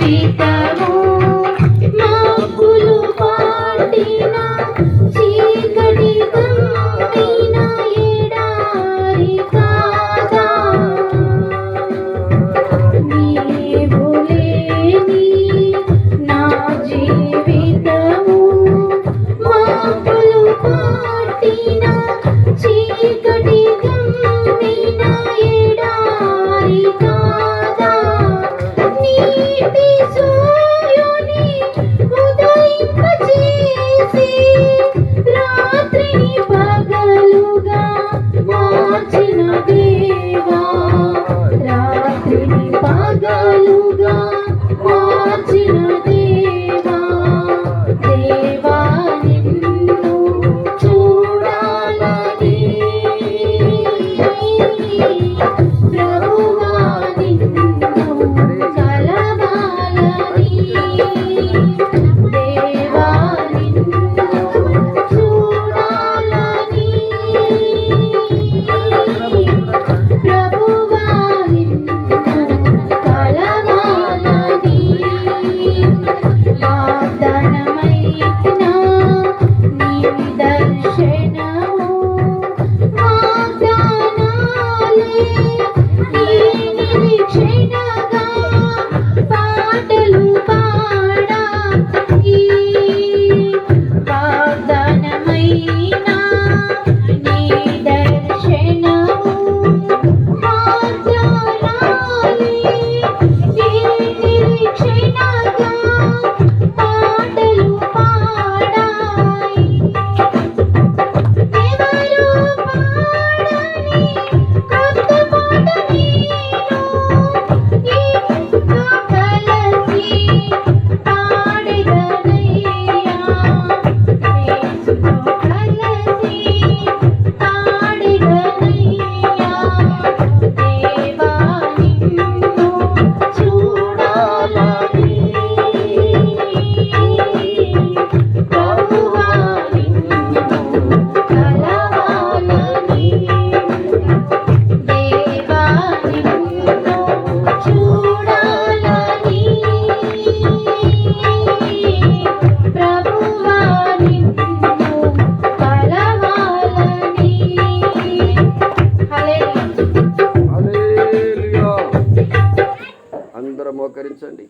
vida. సూర్యుని ఉదయింపజేసి రాత్రిని ద్వారా మోకరించండి